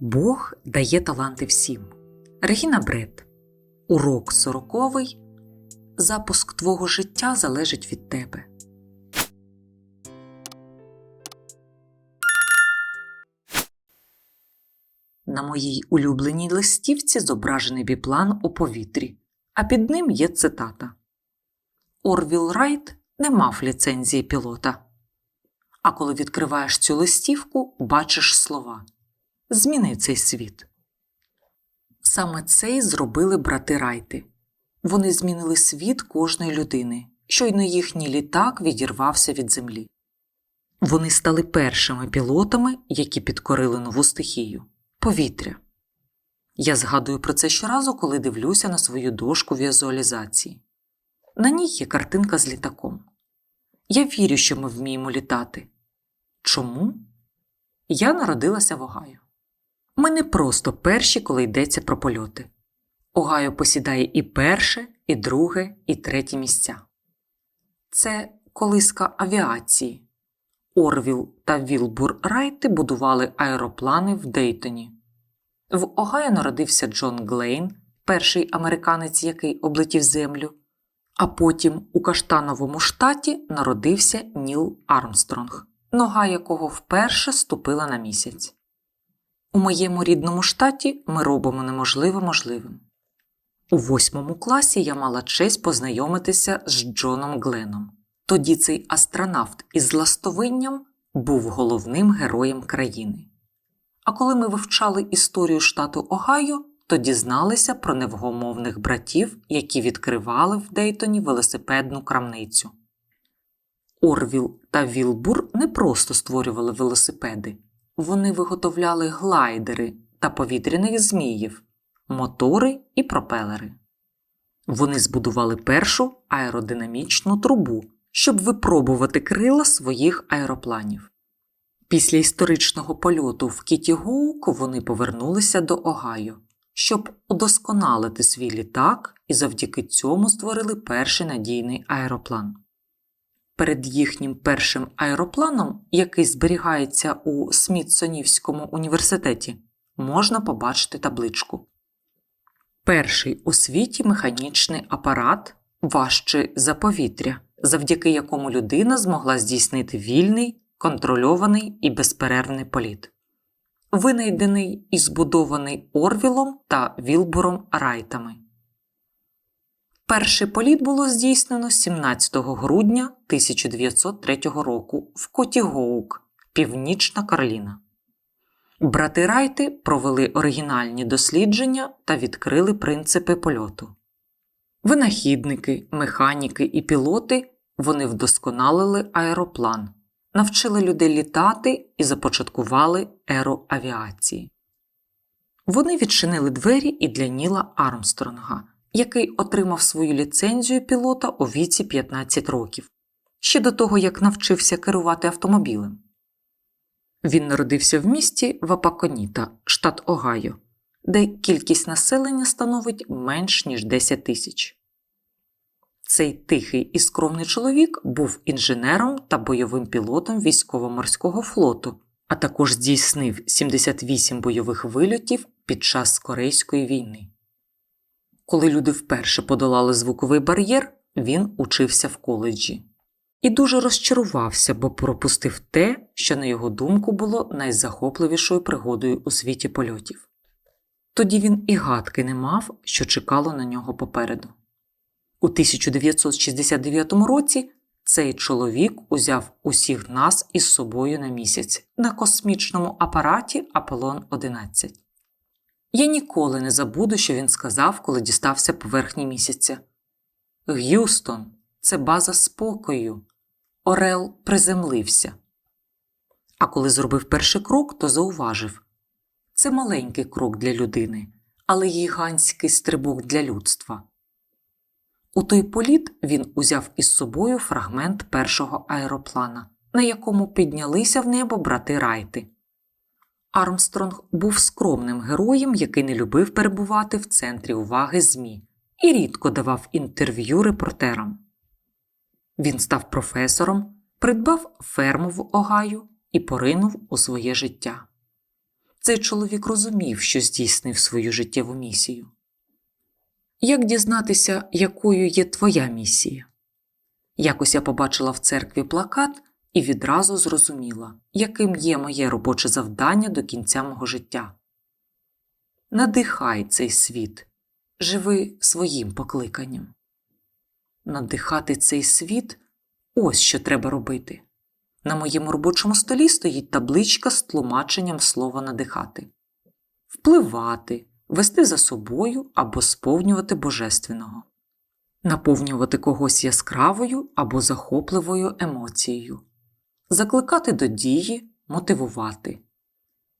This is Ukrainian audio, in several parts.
Бог дає таланти всім. Регіна Бред. Урок сороковий. Запуск твого життя залежить від тебе. На моїй улюбленій листівці зображений біплан у повітрі, а під ним є цитата: Орвіл Райт не мав ліцензії пілота. А коли відкриваєш цю листівку, бачиш слова Зміни цей світ. Саме це й зробили брати Райти. Вони змінили світ кожної людини, щойно їхній літак відірвався від землі. Вони стали першими пілотами, які підкорили нову стихію повітря. Я згадую про це щоразу, коли дивлюся на свою дошку візуалізації. На ній є картинка з літаком. Я вірю, що ми вміємо літати. Чому? Я народилася в Огайо. Ми не просто перші, коли йдеться про польоти. Огайо посідає і перше, і друге, і третє місця. Це колиска авіації. Орвіл та Вілбур Райти будували аероплани в Дейтоні. В Огайо народився Джон Глейн, перший американець, який облетів землю. А потім у Каштановому штаті народився Ніл Армстронг, нога якого вперше ступила на місяць. У моєму рідному штаті ми робимо неможливе можливим. У восьмому класі я мала честь познайомитися з Джоном Гленом. Тоді цей астронавт із ластовинням був головним героєм країни. А коли ми вивчали історію штату Огайо, то дізналися про невгомовних братів, які відкривали в Дейтоні велосипедну крамницю. Орвіл та Вілбур не просто створювали велосипеди, вони виготовляли глайдери та повітряних зміїв, мотори і пропелери. Вони збудували першу аеродинамічну трубу, щоб випробувати крила своїх аеропланів. Після історичного польоту в Кіті-Гоук вони повернулися до Огайо, щоб удосконалити свій літак і завдяки цьому створили перший надійний аероплан. Перед їхнім першим аеропланом, який зберігається у Смітсонівському університеті, можна побачити табличку. Перший у світі механічний апарат важчий за повітря, завдяки якому людина змогла здійснити вільний, контрольований і безперервний політ. Винайдений і збудований Орвілом та Вілбуром Райтами. Перший політ було здійснено 17 грудня 1903 року в Коті-Гоук, Північна Кароліна. Брати Райти провели оригінальні дослідження та відкрили принципи польоту. Винахідники, механіки і пілоти вони вдосконалили аероплан, навчили людей літати і започаткували еру авіації. Вони відчинили двері і для Ніла Армстронга, який отримав свою ліцензію пілота у віці 15 років, ще до того як навчився керувати автомобілем. Він народився в місті Вапаконіта, штат Огайо, де кількість населення становить менш ніж 10 тисяч. Цей тихий і скромний чоловік був інженером та бойовим пілотом військово-морського флоту, а також здійснив 78 бойових вильотів під час Корейської війни. Коли люди вперше подолали звуковий бар'єр, він учився в коледжі і дуже розчарувався, бо пропустив те, що, на його думку, було найзахопливішою пригодою у світі польотів. Тоді він і гадки не мав, що чекало на нього попереду. У 1969 році цей чоловік узяв усіх нас із собою на місяць на космічному апараті Аполлон 11. Я ніколи не забуду, що він сказав, коли дістався поверхні місяця. Г'юстон, це база спокою. Орел приземлився. А коли зробив перший крок, то зауважив це маленький крок для людини, але гігантський стрибок для людства. У той політ він узяв із собою фрагмент першого аероплана, на якому піднялися в небо брати Райти. Армстронг був скромним героєм, який не любив перебувати в центрі уваги ЗМІ і рідко давав інтерв'ю репортерам. Він став професором, придбав ферму в Огайо і поринув у своє життя. Цей чоловік розумів, що здійснив свою життєву місію. Як дізнатися, якою є твоя місія? Якось я побачила в церкві плакат і відразу зрозуміла, яким є моє робоче завдання до кінця мого життя. Надихай цей світ, живи своїм покликанням. Надихати цей світ ось що треба робити. На моєму робочому столі стоїть табличка з тлумаченням слова надихати, впливати, вести за собою або сповнювати божественного, наповнювати когось яскравою або захопливою емоцією, закликати до дії, мотивувати,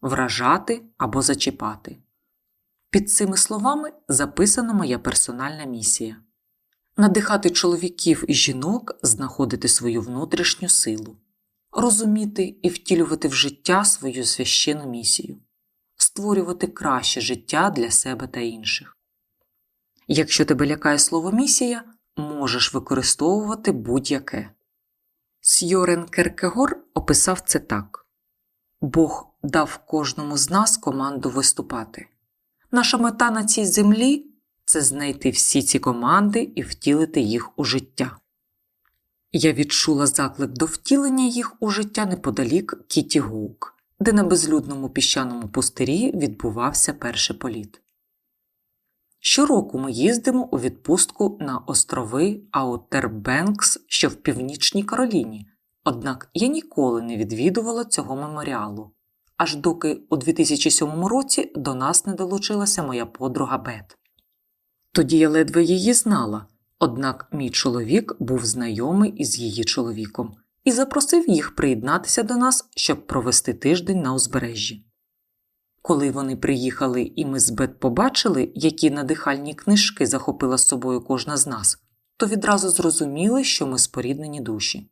вражати або зачіпати. Під цими словами записана моя персональна місія надихати чоловіків і жінок знаходити свою внутрішню силу, розуміти і втілювати в життя свою священну місію, створювати краще життя для себе та інших. Якщо тебе лякає слово місія, можеш використовувати будь-яке. Сьорен Керкегор описав це так Бог дав кожному з нас команду виступати. Наша мета на цій землі це знайти всі ці команди і втілити їх у життя. Я відчула заклик до втілення їх у життя неподалік Кіті Гоук, де на безлюдному піщаному пустирі відбувався перший політ. Щороку ми їздимо у відпустку на острови Аутербенкс, що в Північній Кароліні, однак я ніколи не відвідувала цього меморіалу, аж доки у 2007 році до нас не долучилася моя подруга Бет. Тоді я ледве її знала, однак мій чоловік був знайомий із її чоловіком і запросив їх приєднатися до нас, щоб провести тиждень на узбережжі. Коли вони приїхали і ми з Бет побачили, які надихальні книжки захопила з собою кожна з нас, то відразу зрозуміли, що ми споріднені душі.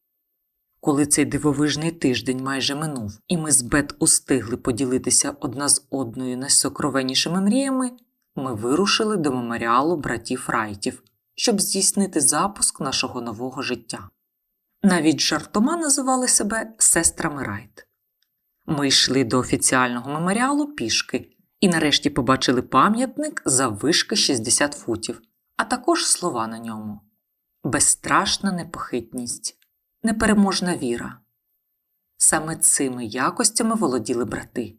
Коли цей дивовижний тиждень майже минув, і ми з Бет устигли поділитися одна з одною найсокровеннішими мріями, ми вирушили до меморіалу братів Райтів, щоб здійснити запуск нашого нового життя. Навіть жартома називали себе сестрами Райт. Ми йшли до офіціального меморіалу пішки і нарешті побачили пам'ятник за вишки 60 футів, а також слова на ньому безстрашна непохитність, непереможна віра. Саме цими якостями володіли брати,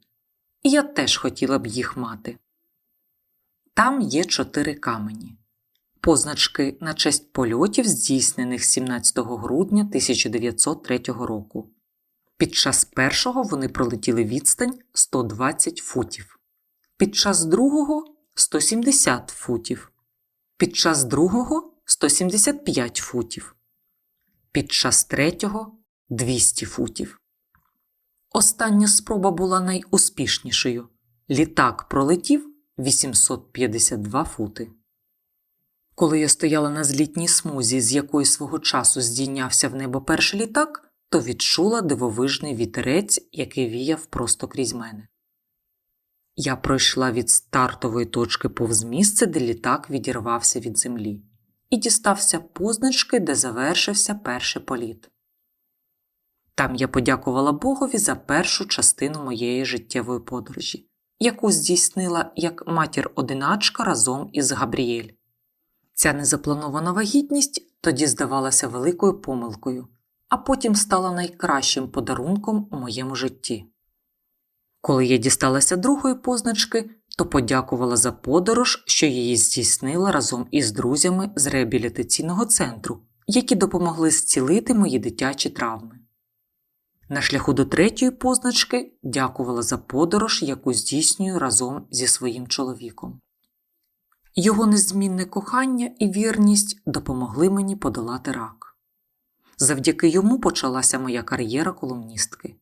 і я теж хотіла б їх мати. Там є чотири камені, позначки на честь польотів, здійснених 17 грудня 1903 року. Під час першого вони пролетіли відстань 120 футів, під час другого 170 футів, під час другого 175 футів, під час третього 200 футів. Остання спроба була найуспішнішою. Літак пролетів 852 фути. Коли я стояла на злітній смузі, з якої свого часу здійнявся в небо перший літак, то відчула дивовижний вітерець, який віяв просто крізь мене. Я пройшла від стартової точки повз місце, де літак відірвався від землі, і дістався позначки, де завершився перший політ. Там я подякувала Богові за першу частину моєї життєвої подорожі яку здійснила як матір-одиначка разом із Габріель. Ця незапланована вагітність тоді здавалася великою помилкою, а потім стала найкращим подарунком у моєму житті. Коли я дісталася другої позначки, то подякувала за подорож, що її здійснила разом із друзями з реабілітаційного центру, які допомогли зцілити мої дитячі травми. На шляху до третьої позначки дякувала за подорож, яку здійснюю разом зі своїм чоловіком. Його незмінне кохання і вірність допомогли мені подолати рак. Завдяки йому почалася моя кар'єра колумністки.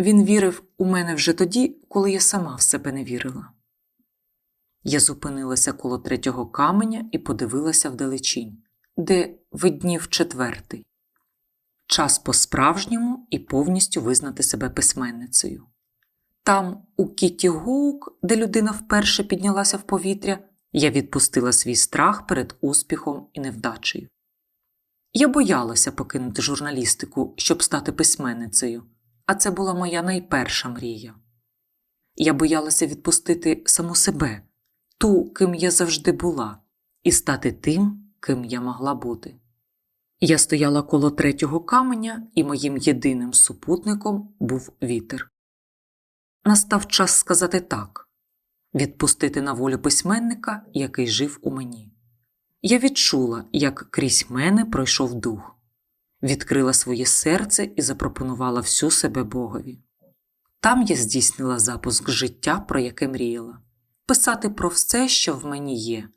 Він вірив у мене вже тоді, коли я сама в себе не вірила. Я зупинилася коло третього каменя і подивилася вдалечінь, де виднів четвертий час по-справжньому і повністю визнати себе письменницею. Там, у Кіті Гоук, де людина вперше піднялася в повітря, я відпустила свій страх перед успіхом і невдачею. Я боялася покинути журналістику, щоб стати письменницею, а це була моя найперша мрія. Я боялася відпустити саму себе, ту, ким я завжди була, і стати тим, ким я могла бути. Я стояла коло третього каменя, і моїм єдиним супутником був вітер. Настав час сказати так відпустити на волю письменника, який жив у мені. Я відчула, як крізь мене пройшов дух, відкрила своє серце і запропонувала всю себе Богові. Там я здійснила запуск життя, про яке мріяла, писати про все, що в мені є,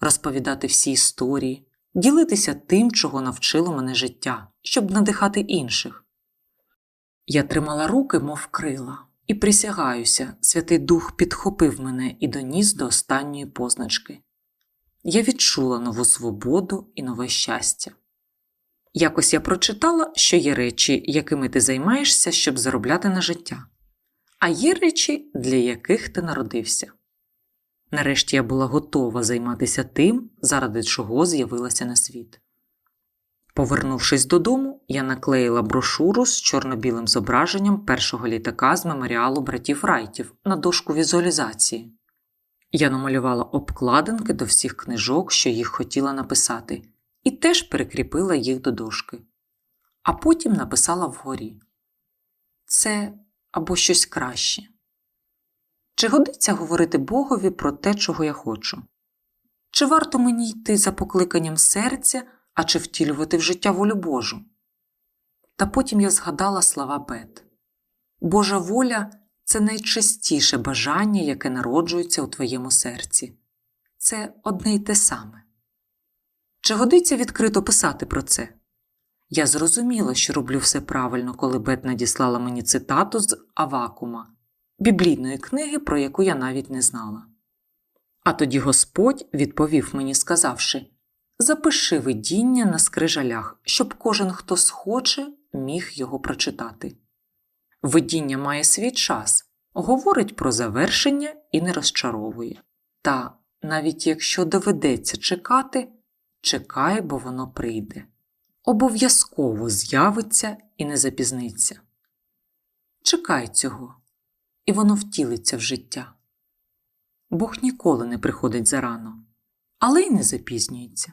розповідати всі історії, ділитися тим, чого навчило мене життя, щоб надихати інших. Я тримала руки, мов крила, і присягаюся, Святий Дух підхопив мене і доніс до останньої позначки. Я відчула нову свободу і нове щастя. Якось я прочитала, що є речі, якими ти займаєшся, щоб заробляти на життя, а є речі, для яких ти народився. Нарешті я була готова займатися тим, заради чого з'явилася на світ. Повернувшись додому, я наклеїла брошуру з чорно-білим зображенням першого літака з меморіалу братів Райтів на дошку візуалізації. Я намалювала обкладинки до всіх книжок, що їх хотіла написати, і теж перекріпила їх до дошки. А потім написала вгорі це або щось краще. Чи годиться говорити Богові про те, чого я хочу? Чи варто мені йти за покликанням серця, а чи втілювати в життя волю Божу? Та потім я згадала слова Бет Божа воля це найчистіше бажання, яке народжується у твоєму серці. Це одне й те саме. Чи годиться відкрито писати про це? Я зрозуміла, що роблю все правильно, коли Бет надіслала мені цитату з Авакума, біблійної книги, про яку я навіть не знала. А тоді Господь відповів мені, сказавши Запиши видіння на скрижалях, щоб кожен, хто схоче, міг його прочитати. Видіння має свій час, говорить про завершення і не розчаровує. Та навіть якщо доведеться чекати, чекай, бо воно прийде. Обов'язково з'явиться і не запізниться. Чекай цього, і воно втілиться в життя. Бог ніколи не приходить зарано, але й не запізнюється.